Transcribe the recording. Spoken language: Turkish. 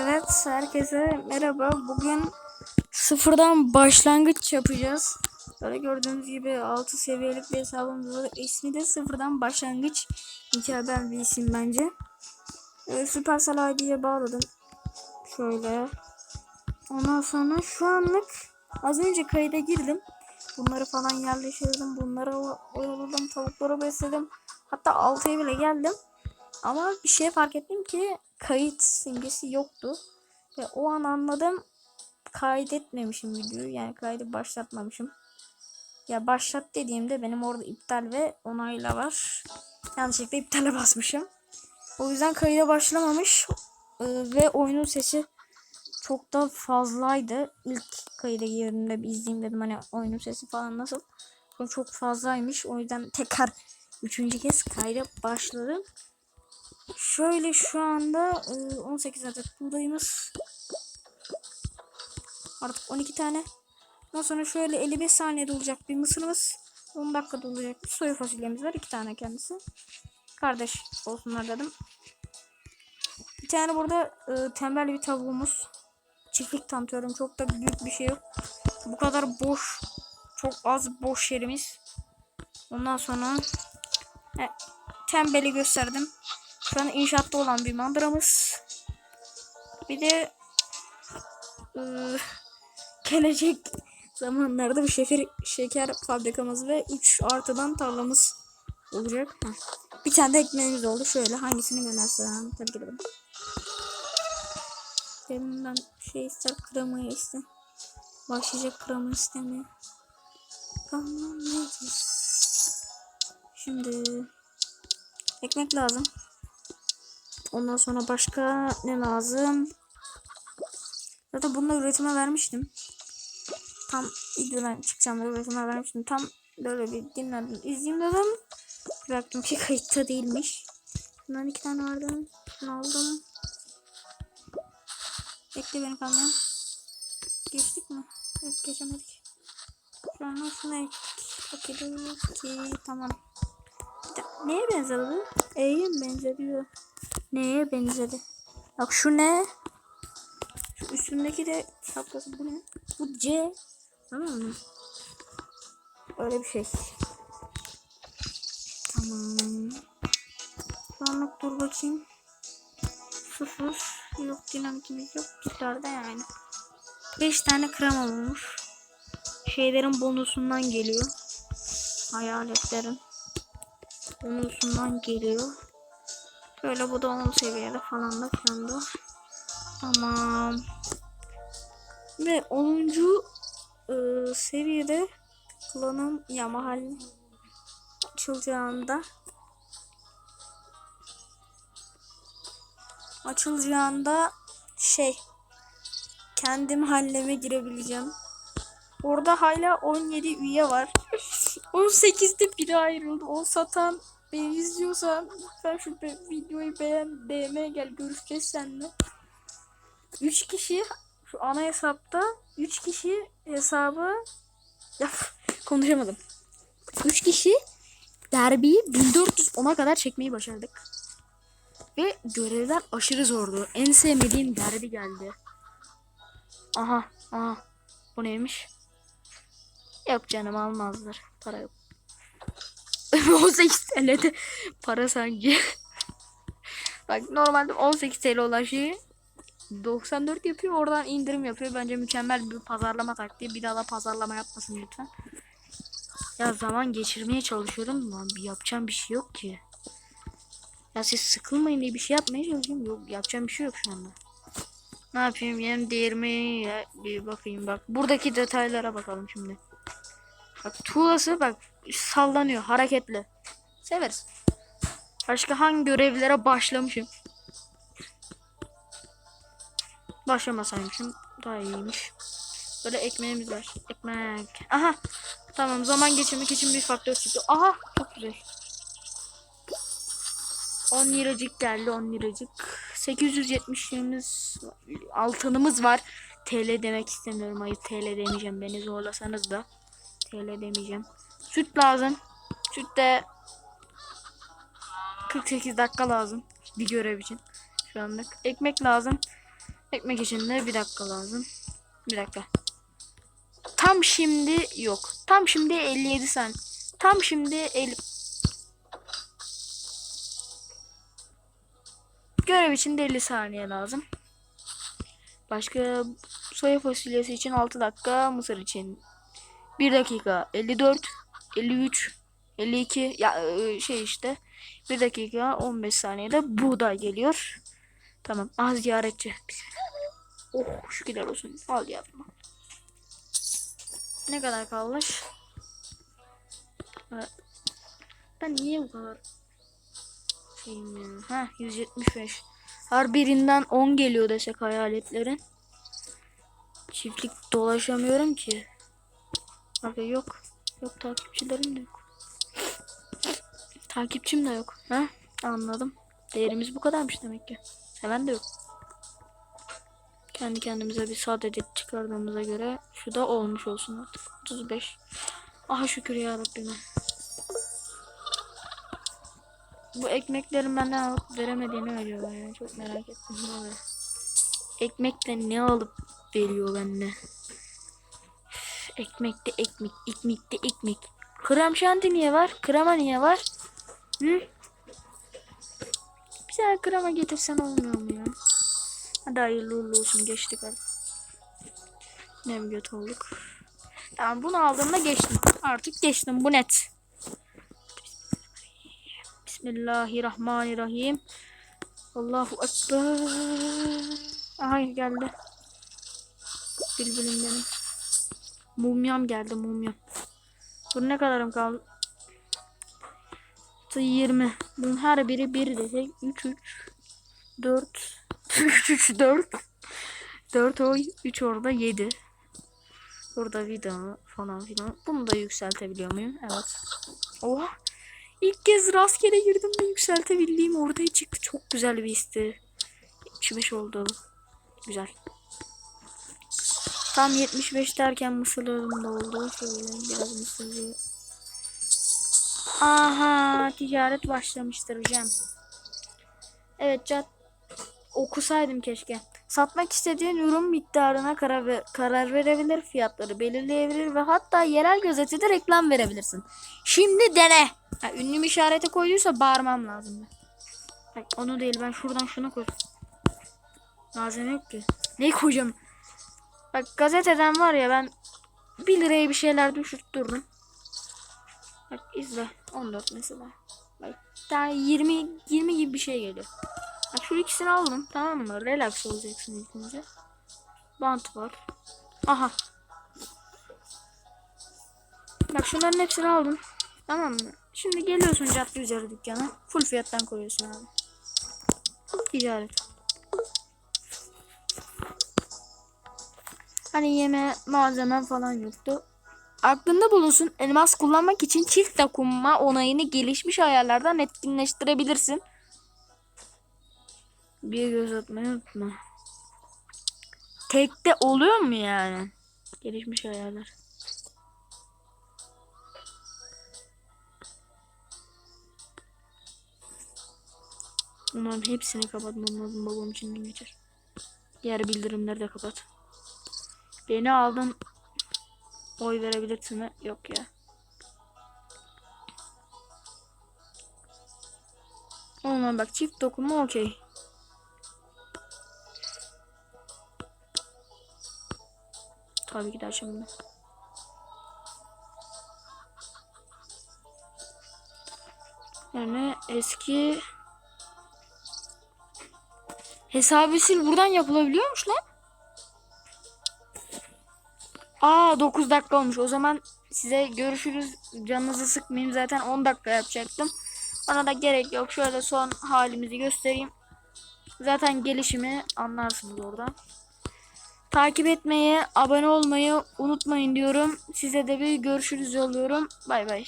Evet, herkese merhaba. Bugün sıfırdan başlangıç yapacağız. Böyle gördüğünüz gibi 6 seviyelik bir hesabımız var. İsmi de sıfırdan başlangıç. Mükemmel bir isim bence. Ee, Supercell ID'ye bağladım. Şöyle. Ondan sonra şu anlık az önce kayda girdim. Bunları falan yerleştirdim. Bunları oyaladım. Tavukları besledim. Hatta 6'ya bile geldim. Ama bir şey fark ettim ki kayıt simgesi yoktu. Ve o an anladım kaydetmemişim videoyu. Yani kaydı başlatmamışım. Ya başlat dediğimde benim orada iptal ve onayla var. Yanlışlıkla iptale basmışım. O yüzden kayıda başlamamış. Ee, ve oyunun sesi çok da fazlaydı. İlk kayıda girdiğimde bir izleyeyim dedim hani oyunun sesi falan nasıl. Çok fazlaymış. O yüzden tekrar üçüncü kez kayda başladım. Şöyle şu anda e, 18 adet buğdayımız. Artık 12 tane. Ondan sonra şöyle 55 saniyede olacak bir mısırımız. 10 dakikada olacak bir soya fasulyemiz var. 2 tane kendisi. Kardeş olsunlar dedim. Bir tane burada e, tembel bir tavuğumuz. Çiftlik tanıtıyorum. Çok da büyük bir şey yok. Bu kadar boş. Çok az boş yerimiz. Ondan sonra he, tembeli gösterdim. Şu inşaatta olan bir mandıramız. Bir de ıı, gelecek zamanlarda bir şeker, şeker fabrikamız ve 3 artıdan tarlamız olacak. Heh. Bir tane de ekmeğimiz oldu. Şöyle hangisini göndersem tabii ki de bunu. Benimden şey ister kremayı ister. Başlayacak krema istemeye. Tamam? Şimdi ekmek lazım. Ondan sonra başka ne lazım? Zaten bununla üretime vermiştim. Tam videodan çıkacağım böyle üretime vermiştim. Tam böyle bir dinledim. izleyeyim dedim. Bir baktım ki kayıtta değilmiş. Bundan iki tane vardı. Şunu aldım. Bekle beni kamyon. Geçtik mi? Yok geçemedik. Şu an şuna ek. Bakıyoruz ki tamam. Neye benzedi bu? E'ye mi benzediyor? Neye benzedi? Bak şu ne? Şu üstündeki de şapkası bu ne? Bu C. Tamam mı? Öyle bir şey. Tamam. Şu anlık dur bakayım. Sıfır. Yok dinamikimiz yok. Dışarıda yani. 5 tane krema olmuş. Şeylerin bonusundan geliyor. Hayaletlerin bonusundan geliyor. Şöyle bu da 10 seviyede falan da şu anda. Tamam. Ve 10. ıı, seviyede klanım ya mahalle açılacağında açılacağında şey kendi mahalleme girebileceğim. Orada hala 17 üye var. 18'de biri ayrıldı. O satan beni izliyorsan lütfen şu be- videoyu beğen, DM gel görüşeceğiz seninle. 3 kişi şu ana hesapta 3 kişi hesabı ya konuşamadım. 3 kişi derbiyi 1410'a kadar çekmeyi başardık. Ve görevler aşırı zordu. En sevmediğim derbi geldi. Aha, aha. Bu neymiş? Yok canım almazlar. Para yok. 18 TL'de para sanki. Bak normalde 18 TL olan şeyi 94 yapıyor oradan indirim yapıyor. Bence mükemmel bir pazarlama taktiği. Bir daha da pazarlama yapmasın lütfen. Ya zaman geçirmeye çalışıyorum lan. Yapacağım bir şey yok ki. Ya siz sıkılmayın diye bir şey yapmaya çalışıyorum. Yok yapacağım bir şey yok şu anda. Ne yapayım yem değirmeye bir bakayım bak. Buradaki detaylara bakalım şimdi. Bak tuğlası bak sallanıyor hareketli. Severiz. Başka hangi görevlere başlamışım? Başlamasaymışım daha iyiymiş. Böyle ekmeğimiz var. Ekmek. Aha. Tamam zaman geçirmek için bir faktör çıktı. Aha çok güzel. 10 liracık geldi 10 liracık. 870 liramız altınımız var. TL demek istemiyorum. Hayır TL demeyeceğim. Beni zorlasanız da TL demeyeceğim. Süt lazım. Süt de 48 dakika lazım. Bir görev için. Şu anlık. Ekmek lazım. Ekmek için de bir dakika lazım. Bir dakika. Tam şimdi yok. Tam şimdi 57 saniye. Tam şimdi 50. Görev için de 50 saniye lazım. Başka soya fasulyesi için 6 dakika, mısır için 1 dakika 54, 53, 52 ya e, şey işte 1 dakika 15 saniyede buğday geliyor. Tamam. Az ziyaretçi. Oh şükürler olsun. Al yavrum. al. Ne kadar kalmış? Ben niye bu kadar şeyim ya? Ha 175. Her birinden 10 geliyor desek hayaletlerin. Çiftlik dolaşamıyorum ki. Abi yok. Yok takipçilerim de yok. Takipçim de yok. Ha? Anladım. Değerimiz bu kadarmış demek ki. Seven de yok. Kendi kendimize bir saadet çıkardığımıza göre şu da olmuş olsun artık. 35. Aha şükür ya Rabbime. Bu ekmeklerin benden alıp veremediğini acaba ya. Çok merak ettim. Ne oluyor? Ekmekle ne alıp veriyor bende? Ekmekte ekmek, ekmekte ekmek. Krem şanti niye var? Krema niye var? Hı? Bir tane krema getirsen olmuyor mu ya? Hadi hayırlı uğurlu olsun geçtik artık. Ne göt olduk. Tamam bunu aldığımda geçtim. Artık geçtim bu net. Bismillahirrahmanirrahim. Allahu Ekber. Aha geldi. Bülbülüm benim. Mumyam geldi mumyam. Dur ne kadarım kaldı? 20. Bunun her biri 1 desek 3 3 4 3 3 4 4 o 3 orada 7. Burada vida falan filan. Bunu da yükseltebiliyor muyum? Evet. Oha. İlk kez rastgele girdim de yükseltebildiğim ortaya çıktı. Çok güzel bir histi. 75 oldu. Güzel. Tam 75 derken mısırlarım da oldu. Şöyle biraz mısırı. Aha ticaret başlamıştır hocam. Evet Cat okusaydım keşke. Satmak istediğin ürün miktarına karar, ver- karar verebilir, fiyatları belirleyebilir ve hatta yerel gazetede reklam verebilirsin. Şimdi dene. Ha, ünlü bir işarete koyduysa bağırmam lazım. Ben. Bak onu değil ben şuradan şunu koy. Malzeme yok ki. Neyi koyacağım? Bak gazeteden var ya ben 1 liraya bir şeyler düşürttürdüm. Bak izle. 14 mesela. Bak daha 20 20 gibi bir şey geliyor. Bak şu ikisini aldım tamam mı? Relax olacaksın ilk önce. Bant var. Aha. Bak şunların hepsini aldım. Tamam mı? Şimdi geliyorsun cadde üzeri dükkana. Full fiyattan koyuyorsun abi. Ticaret. Hani yeme malzeme falan yoktu. Aklında bulunsun elmas kullanmak için çift dokunma onayını gelişmiş ayarlardan etkinleştirebilirsin. Bir göz atmayı unutma. Tekte oluyor mu yani? Gelişmiş ayarlar. Bunların hepsini kapatmam lazım babam içinden geçer. Diğer bildirimleri de kapat. Beni aldın. Oy verebilirsin mi? Yok ya. Olma bak çift dokunma okey. Tabii ki de bunu. Yani eski hesabı sil buradan yapılabiliyormuş lan. Aa 9 dakika olmuş. O zaman size görüşürüz. Canınızı sıkmayayım. Zaten 10 dakika yapacaktım. Ona da gerek yok. Şöyle son halimizi göstereyim. Zaten gelişimi anlarsınız oradan. Takip etmeyi, abone olmayı unutmayın diyorum. Size de bir görüşürüz yolluyorum. Bay bay.